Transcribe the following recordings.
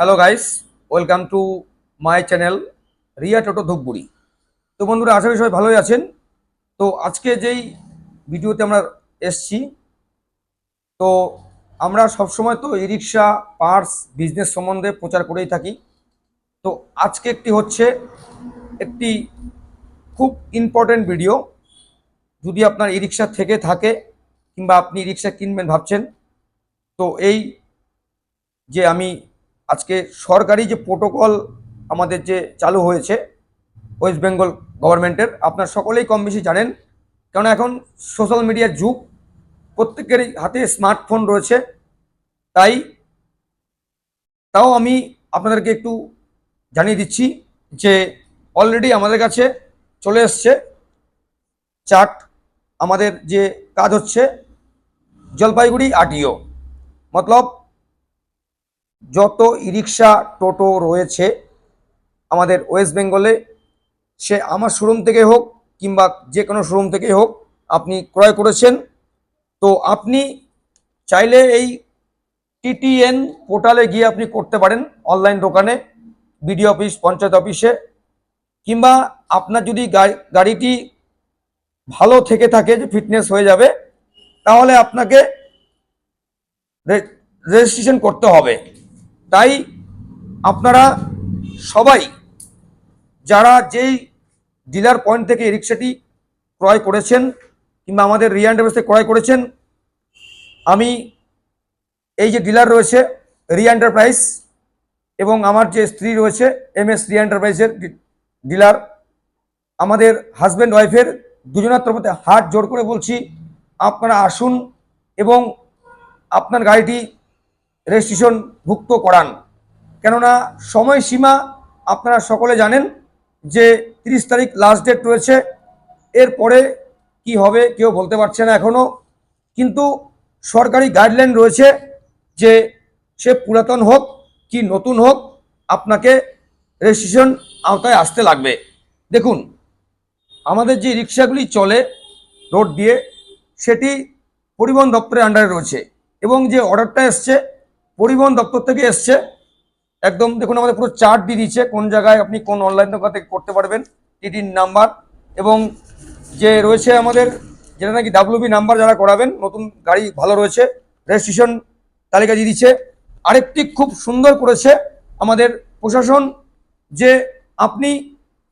Hello guys welcome to my channel Riya Toto Dhupguri তো বন্ধুরা, আশা করি সবাই ভালোই আছেন। তো আজকে যেই ভিডিওতে আমরা এসছি, তো আমরা সবসময় তো ই রিক্সা, পার্স বিজনেস সম্বন্ধে প্রচার করেই থাকি। তো আজকে একটি হচ্ছে একটি খুব ইম্পর্টেন্ট ভিডিও যদি আপনার ই রিক্সা থেকে থাকে কিংবা আপনি ই রিক্সা কিনবেন ভাবছেন, তো এই যে আমি আজকে সরকারি যে প্রোটোকল আমাদের যে চালু হয়েছে ওয়েস্ট বেঙ্গল গভর্নমেন্টের আপনার সকলেই কম বেশি জানেন। কারণ এখন সোশ্যাল মিডিয়ার যুগ, প্রত্যেকেরই হাতে স্মার্টফোন রয়েছে। তাই তাও আমি আপনাদেরকে একটু জানিয়ে দিচ্ছি যে অলরেডি আমাদের কাছে চলে এসছে। চার্ট আমাদের যে কাজ হচ্ছে, জলপাইগুড়ি আরটিও। মতলব যত ই রিক্সা টোটো রয়েছে আমাদের ওয়েস্ট বেঙ্গলে, সে আমার শোরুম থেকে হোক কিংবা যে কোনো শোরুম থেকে হোক আপনি ক্রয় করেছেন। তো আপনি চাইলে এই টিটিএন পোর্টালে গিয়ে আপনি করতে পারেন অনলাইন দোকানে, বিডিও অফিস, পঞ্চায়েত অফিসে। কিংবা আপনার যদি গাড়িটি ভালো থেকে থাকে, যে ফিটনেস হয়ে যাবে, তাহলে আপনাকে রেজিস্ট্রেশন করতে হবে। তাই আপনারা সবাই যারা যেই ডিলার পয়েন্ট থেকে এই রিক্সাটি ক্রয় করেছেন কিংবা আমাদের রিয়া এন্টারপ্রাইজ ক্রয় করেছেন, আমি এই যে ডিলার রয়েছে রিয়া এন্টারপ্রাইজ এবং আমার যে স্ত্রী রয়েছে, এম এস রিয়া এন্টারপ্রাইজের ডিলার, আমাদের হাজব্যান্ড ওয়াইফের দুজনের তরফে হাত জোর করে বলছি, আপনারা আসুন এবং আপনার গাড়িটি রেজিস্ট্রেশন ভুক্ত করান। কেননা সময়সীমা আপনারা সকলে জানেন যে তিরিশ তারিখ লাস্ট ডেট রয়েছে। এরপরে কি হবে কেউ বলতে পারছে না এখনও কিন্তু সরকারি গাইডলাইন রয়েছে যে সে পুরাতন হোক কি নতুন হোক আপনাকে রেজিস্ট্রেশন আওতায় আসতে লাগবে। দেখুন, আমাদের যে রিক্সাগুলি চলে রোড দিয়ে, সেটি পরিবহন দপ্তরের আন্ডারে রয়েছে এবং যে অর্ডারটা এসছে পরিবহন দপ্তর থেকে এসছে। একদম দেখুন, আমাদের পুরো চার্ট দিয়ে দিচ্ছে কোন জায়গায় আপনি কোন অনলাইন দোকান থেকে করতে পারবেন টিটির নাম্বার এবং যে রয়েছে আমাদের, যেটা নাকি ডাব্লিউবি নাম্বার যারা করাবেন, নতুন গাড়ি ভালো রয়েছে রেজিস্ট্রেশন তালিকা দিয়ে দিচ্ছে আরেকটি খুব সুন্দর করেছে আমাদের প্রশাসন যে আপনি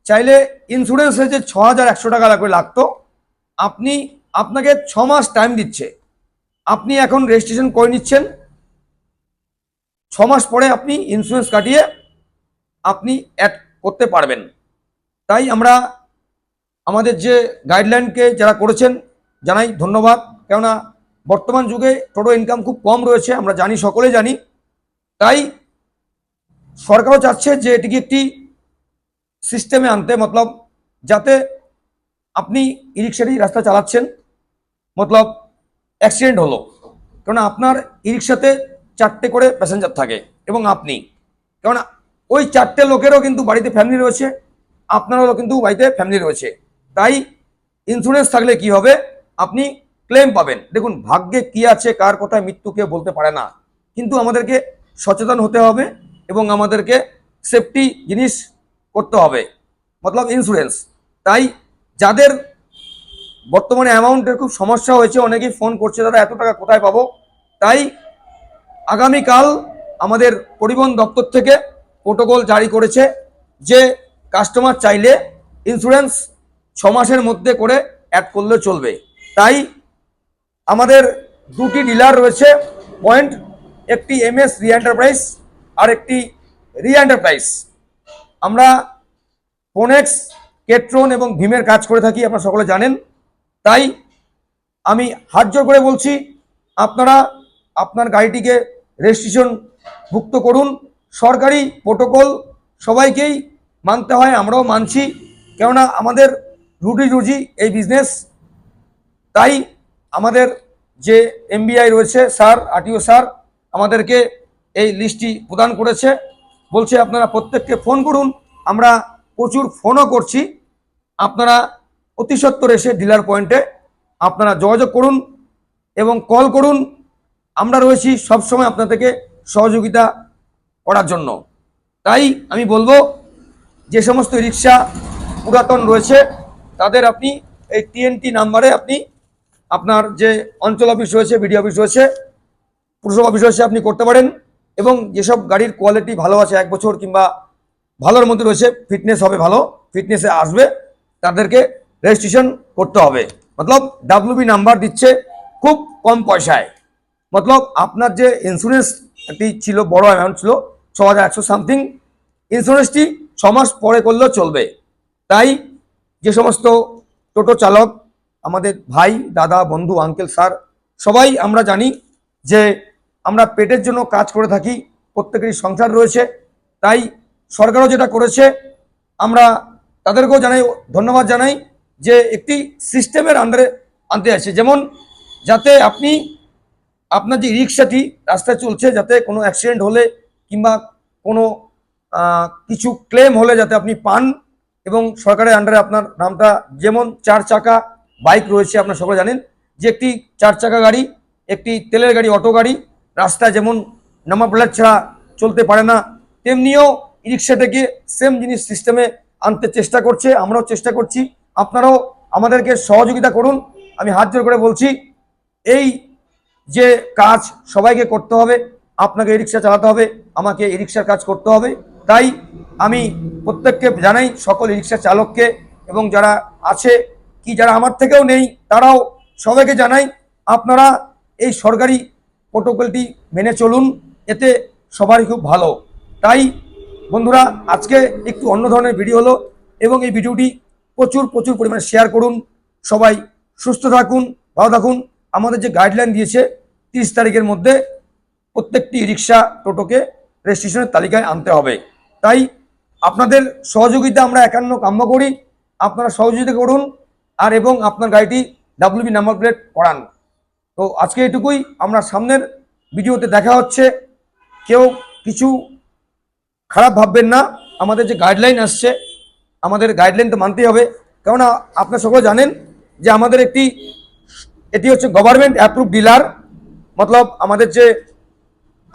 চাইলে ইন্স্যুরেন্সে যে ছ হাজার একশো টাকা লাগবে লাগতো। আপনি আপনাকে ছ মাস টাইম দিচ্ছে। আপনি এখন রেজিস্ট্রেশন করে নিচ্ছেন। ছ মাস পরে আপনি ইন্স্যুরেন্স কাটিয়ে আপনি অ্যাড করতে পারবেন। তাই আমরা আমাদের যে গাইডলাইনকে যারা করেছেন, জানাই ধন্যবাদ। কেননা বর্তমান যুগে টোটো ইনকাম খুব কম রয়েছে, আমরা জানি সকলে জানি। তাই সরকারও চাচ্ছে যে এটিকে একটি সিস্টেমে আনতে, মতলব যাতে আপনি ই রিক্সাটি রাস্তা চালাচ্ছেন, মতলব অ্যাক্সিডেন্ট হলো। কেননা আপনার ই রিক্সাতে চারটে করে প্যাসেঞ্জার থাকে এবং আপনি। কেননা ওই চারটে লোকেরও কিন্তু বাড়িতে ফ্যামিলি রয়েছে, আপনারও কিন্তু বাড়িতে ফ্যামিলি রয়েছে। তাই ইন্স্যুরেন্স থাকলে কি হবে? আপনি ক্লেম পাবেন। দেখুন, ভাগ্যে কি আছে, কার কোথায় মৃত্যু কেউ বলতে পারে না। কিন্তু আমাদেরকে সচেতন হতে হবে এবং আমাদেরকে সেফটি জিনিস করতে হবে। মতলব ইন্স্যুরেন্স তাই যাদের বর্তমানে অ্যামাউন্টের খুব সমস্যা হয়েছে, অনেকেই ফোন করছে, দাদা, এত টাকা কোথায় পাবো? তাই আগামীকাল আমাদের পরিবহন দপ্তর থেকে প্রোটোকল জারি করেছে যে কাস্টমার চাইলে ইন্স্যুরেন্স ছ মাসের মধ্যে করে অ্যাড করলে চলবে। তাই আমাদের দুটি ডিলার রয়েছে পয়েন্ট একটি এম এস রি এন্টারপ্রাইজ আর একটি রি এন্টারপ্রাইজ আমরা ফোনেক্স কেট্রন এবং ভীমের কাজ করে থাকি, আপনারা সকলে জানেন। তাই আমি হাত জোর করে বলছি, আপনারা আপনার গাড়িটিকে রেজিস্ট্রেশন ভুক্ত করুন। সরকারি প্রোটোকল সবাইকেই মানতে হয়, আমরাও মানছি। কেননা আমাদের রুটি রুজি এই বিজনেস তাই আমাদের যে এমবিআই রয়েছে, স্যার, আরটিও স্যার, আমাদেরকে এই লিস্টটি প্রদান করেছে। বলছে, আপনারা প্রত্যেককে ফোন করুন। আমরা প্রচুর ফোনও করছি। আপনারা অতি সত্বর এসে ডিলার পয়েন্টে আপনারা যোগাযোগ করুন এবং কল করুন। আমরা রয়েছি সবসময় আপনাদেরকে সহযোগিতা করার জন্য। তাই আমি বলব, যে সমস্ত রিক্সা পুরাতন রয়েছে, তাদের আপনি এই টিএনটি নাম্বারে আপনি আপনার যে অঞ্চল অফিস রয়েছে বিডিও অফিস রয়েছে, পুরসভা অফিস রয়েছে, আপনি করতে পারেন। এবং যেসব গাড়ির কোয়ালিটি ভালো আছে, এক বছর কিংবা ভালোর মধ্যে রয়েছে ফিটনেস হবে ভালো ফিটনেসে আসবে, তাদেরকে রেজিস্ট্রেশন করতে হবে। মতলব ডাব্লিউবি নাম্বার দিচ্ছে খুব কম পয়সায়। মতলব আপনার যে ইন্স্যুরেন্স একটি ছিল বড় অ্যামাউন্ট ছিল ছ হাজার একশো সামথিং ইন্স্যুরেন্সটি ছ মাস পরে করলেও চলবে তাই যে সমস্ত টোটো চালক আমাদের ভাই দাদা বন্ধু আঙ্কেল স্যার সবাই আমরা জানি যে আমরা পেটের জন্য কাজ করে থাকি প্রত্যেকেরই সংসার রয়েছে তাই সরকারও যেটা করেছে আমরা তাদেরকেও জানাই ধন্যবাদ জানাই যে একটি সিস্টেমের আন্ডারে আনতে আছে যেমন যাতে আপনি আপনার যে রিক্সাটি রাস্তায় চলছে যাতে কোনো অ্যাক্সিডেন্ট হলে কিংবা কোনো কিছু ক্লেম হলে যাতে আপনি পান এবং সরকারের আন্ডারে আপনার নামটা, যেমন চার চাকা বাইক রয়েছে, আপনার সকলে জানেন, যে একটি চার চাকা গাড়ি, একটি তেলের গাড়ি অটো গাড়ি, রাস্তায় যেমন নাম্বার প্লেট ছাড়া চলতে পারে না, তেমনিও রিক্সাটাকে সেম জিনিস সিস্টেমে আনতে চেষ্টা করছে, আমরাও চেষ্টা করছি, আপনারাও আমাদেরকে সহযোগিতা করুন। আমি হাত জোর করে বলছি, এই যে কাজ সবাইকে করতে হবে, আপনাকে রিক্সা চালাতে হবে, আমাকে রিক্সার কাজ করতে হবে। তাই আমি প্রত্যেককে জানাই সকল রিক্সা চালককে এবং যারা আছে কি যারা আমার থেকেও নেই, তারাও সবাইকে জানাই আপনারা এই সরকারি প্রোটোকলটি মেনে চলুন, এতে সবারই খুব ভালো। তাই বন্ধুরা, আজকে একটু অন্য ধরনের ভিডিও হলো এবং এই ভিডিওটি প্রচুর প্রচুর পরিমাণে শেয়ার করুন। সবাই সুস্থ থাকুন, ভালো থাকুন। আমাদের যে গাইডলাইন দিয়েছে তিরিশ তারিখের মধ্যে প্রত্যেকটি রিক্সা টোটোকে রেজিস্ট্রেশনের তালিকায় আনতে হবে। তাই আপনাদের সহযোগিতা আমরা একান্ন কাম্য করি। আপনারা সহযোগিতা করুন আর এবং আপনার গাড়িটি ডাব্লিউবি নাম্বার প্লেট করান। তো আজকে এটুকুই। আমরা সামনের ভিডিওতে দেখা হচ্ছে। কেউ কিছু খারাপ ভাববেন না। আমাদের যে গাইডলাইন আসছে, আমাদের গাইডলাইন তো মানতেই হবে। কেননা আপনারা সকলে জানেন যে আমাদের একটি এটি হচ্ছে গভর্নমেন্ট অ্যাপ্রুভ ডিলার মতলব আমাদের যে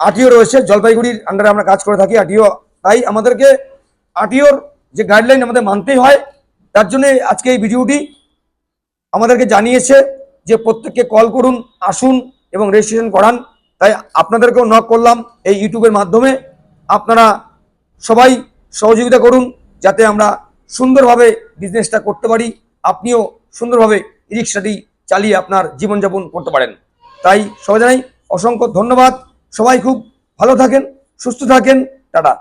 আরটিও রয়েছে, জলপাইগুড়ির আন্ডারে আমরা কাজ করে থাকি আরটিও তাই আমাদেরকে আরটিওর যে গাইডলাইন আমাদের মানতেই হয়, তার জন্য আজকে এই ভিডিওটি আমাদেরকে জানিয়েছে যে প্রত্যেককে কল করুন, আসুন এবং রেজিস্ট্রেশন করান। তাই আপনাদেরকেও নক করলাম এই ইউটিউবের মাধ্যমে। আপনারা সবাই সহযোগিতা করুন, যাতে আমরা সুন্দরভাবে বিজনেসটা করতে পারি। আপনিও সুন্দরভাবে রিক্সাটি চালিয়ে আপনার জীবনযাপন করতে পারেন। তাই সবাই জানাই অসংখ্য ধন্যবাদ। সবাই খুব ভালো থাকেন, সুস্থ থাকেন। টাটা।